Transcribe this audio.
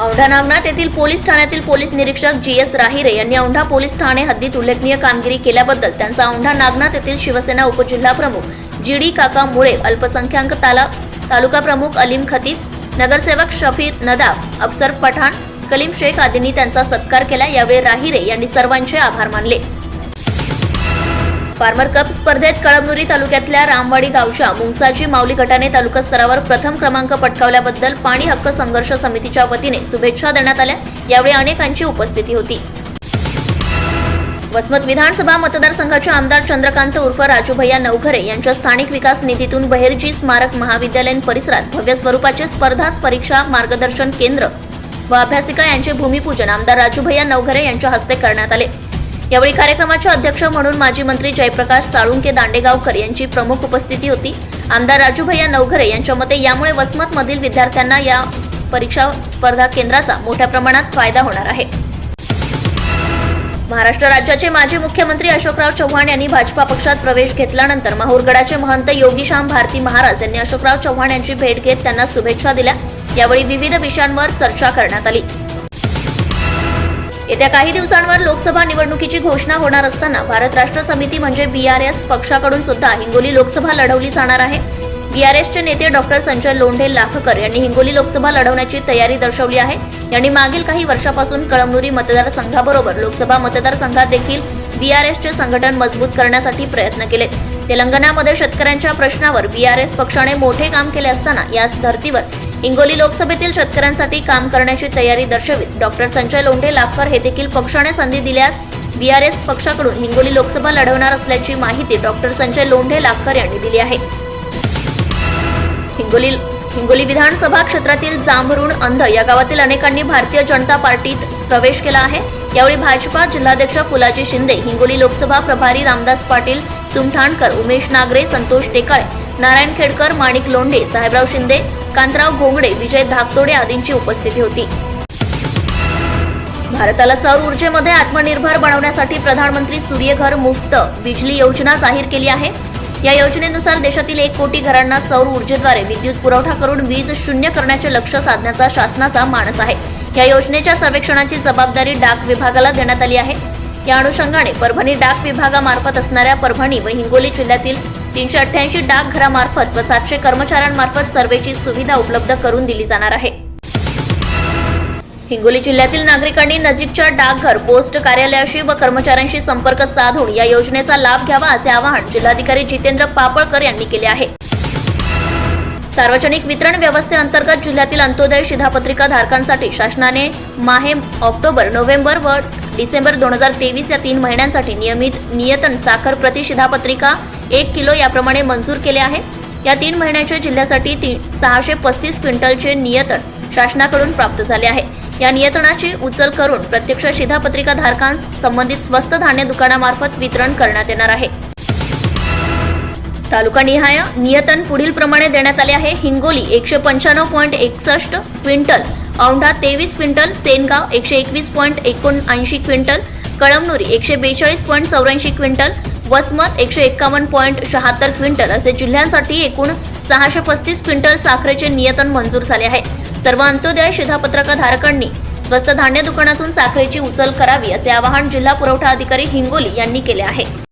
औंढा नागनाथ येथील पोलीस ठाण्यातील पोलीस निरीक्षक जी एस राहिरे यांनी औंढा पोलीस ठाणे हद्दीत उल्लेखनीय कामगिरी केल्याबद्दल त्यांचा औंढा नागनाथ येथील शिवसेना उपजिल्हा प्रमुख जी डी काका मुळे अल्पसंख्याक ताला तालुका प्रमुख अलीम खतीब नगरसेवक शफीर नदाब अफसर पठाण कलीम शेख आदींनी त्यांचा सत्कार केला. यावेळी राहिरे यांनी सर्वांचे आभार मानले. फार्मर कप स्पर्धेत कळमनुरी तालुक्यातल्या रामवाडी गावच्या मुंगसाची माऊली गटाने तालुका स्तरावर प्रथम क्रमांक पटकावल्याबद्दल पाणी हक्क संघर्ष समितीच्या वतीने शुभेच्छा देण्यात आल्या. यावेळी अनेकांची उपस्थिती होती. वसमत विधानसभा मतदारसंघाचे आमदार चंद्रकांत उर्फ राजूभैया नवघरे यांच्या स्थानिक विकास निधीतून बहिर्जी स्मारक महाविद्यालयीन परिसरात भव्य स्वरूपाचे स्पर्धा परीक्षा मार्गदर्शन केंद्र व अभ्यासिका यांचे भूमिपूजन आमदार राजूभैया नवघरे यांच्या हस्ते करण्यात आले. यावेळी कार्यक्रमाचे अध्यक्ष म्हणून माजी मंत्री जयप्रकाश साळुंके दांडेगावकर यांची प्रमुख उपस्थिती होती. आमदार राजूभैया नवघरे यांच्या मते यामुळे वसमत मधील विद्यार्थ्यांना या परीक्षा स्पर्धा केंद्राचा मोठ्या प्रमाणात फायदा होणार आहे. महाराष्ट्र राज्याचे माजी मुख्यमंत्री अशोकराव चव्हाण यांनी भाजपा पक्षात प्रवेश घेतल्यानंतर माहूरगडाचे महंत योगीशाम भारती महाराज यांनी अशोकराव चव्हाण यांची भेट घेत त्यांना शुभेच्छा दिल्या. यावेळी विविध विषयांवर चर्चा करण्यात आली. येत्या काही दिवसांवर लोकसभा निवडणुकीची घोषणा होणार असताना भारत राष्ट्र समिती म्हणजे बीआरएस पक्षाकडून सुद्धा हिंगोली लोकसभा लढवली जाणार आहे. बीआरएसचे नेते डॉक्टर संजय लोंढे लाखकर यांनी हिंगोली लोकसभा लढवण्याची तयारी दर्शवली आहे. यांनी मागील काही वर्षापासून कळमनुरी मतदारसंघाबरोबर लोकसभा मतदारसंघात देखील बीआरएसचे संघटन मजबूत करण्यासाठी प्रयत्न केले. तेलंगणामध्ये शेतकऱ्यांच्या प्रश्नावर बीआरएस पक्षाने मोठे काम केले असताना याच धर्तीवर हिंगोली लोकसभेतील शेतकऱ्यांसाठी काम करण्याची तयारी दर्शवित डॉक्टर संजय लोंढे लाखकर हे देखील पक्षाने संधी दिल्यास बीआरएस पक्षाकडून हिंगोली लोकसभा लढवणार असल्याची माहिती डॉक्टर संजय लोंढे लाखकर यांनी दिली आहे. हिंगोली हिंगोली विधानसभा क्षेत्रातील जांभरुण अंध या गावातील अनेकांनी भारतीय जनता पार्टीत प्रवेश केला आहे. यावेळी भाजपा जिल्हाध्यक्ष फुलाजी शिंदे हिंगोली लोकसभा प्रभारी रामदास पाटील सुमठाणकर उमेश नागरे संतोष टेकाळे नारायण खेडकर माणिक लोंढे साहेबराव शिंदे कांतराव घोंगडे विजय धाकतोडे आदींची उपस्थिती होती. भारताला सौर ऊर्जेमध्ये आत्मनिर्भर बनवण्यासाठी प्रधानमंत्री सूर्यघर मुक्त बिजली योजना जाहीर केली आहे. या योजनेनुसार देशातील एक कोटी घरांना सौर ऊर्जेद्वारे विद्युत पुरवठा करून वीज शून्य करण्याचे लक्ष साधण्याचा शासनाचा मानस आहे. या योजनेच्या सर्वेक्षणाची जबाबदारी डाक विभागाला देण्यात आली आहे. या अनुषंगाने परभणी डाक विभागामार्फत असणाऱ्या परभणी व हिंगोली जिल्ह्यातील तीनशे अठ्ठ्याऐंशी डाकघरामार्फत व सातशे कर्मचाऱ्यांमार्फत सर्वेची सुविधा उपलब्ध करून दिली जाणार आहे. हिंगोली जिल्ह्यातील नागरिकांनी नजीकच्या डाकघर पोस्ट कार्यालयाशी व कर्मचाऱ्यांशी संपर्क साधून या योजनेचा लाभ घ्यावा असे आवाहन जिल्हाधिकारी जितेंद्र पापळकर यांनी केले आहे. सार्वजनिक वितरण व्यवस्थेअंतर्गत जिल्ह्यातील अंत्योदय शिधापत्रिका धारकांसाठी शासनाने माहे ऑक्टोबर नोव्हेंबर व डिसेंबर दोन हजार तेवीस या तीन महिन्यांसाठी नियमित नियतन साखर प्रति शिधापत्रिका एक किलो याप्रमाणे मंजूर केले आहे या तीन महिन्याच्या जिल्ह्यासाठी तीन सहाशे पस्तीस क्विंटलचे नियतन शासनाकडून प्राप्त झाले आहे. या नियतनाची उचल करून प्रत्यक्ष शिधापत्रिका धारकांस संबंधित स्वस्त धान्य दुकानामार्फत वितरण करण्यात येणार आहे. तालुका निहाय नियतन पुढील प्रमाणे देण्यात आले आहे. हिंगोली एकशे पंच्याण्णव पॉईंट एकसष्ट क्विंटल औंढा तेवीस क्विंटल सेनगाव एकशे एकवीस पॉईंट एकोणऐंशी क्विंटल कळमनुरी एकशे बेचाळीस पॉईंट चौऱ्याऐंशी क्विंटल वसमत एकशे एक्कावन्न पॉईंट शहात्तर क्विंटल असे जिल्ह्यांसाठी एकूण सहाशे पस्तीस क्विंटल साखरेचे नियतन मंजूर झाले आहे. सर्व अंत्योदय शिधापत्रक धारकांनी स्वस्त धान्य दुकानातून साखरेची उचल करावी असे आवाहन जिल्हा पुरवठा अधिकारी हिंगोली यांनी केले आहे.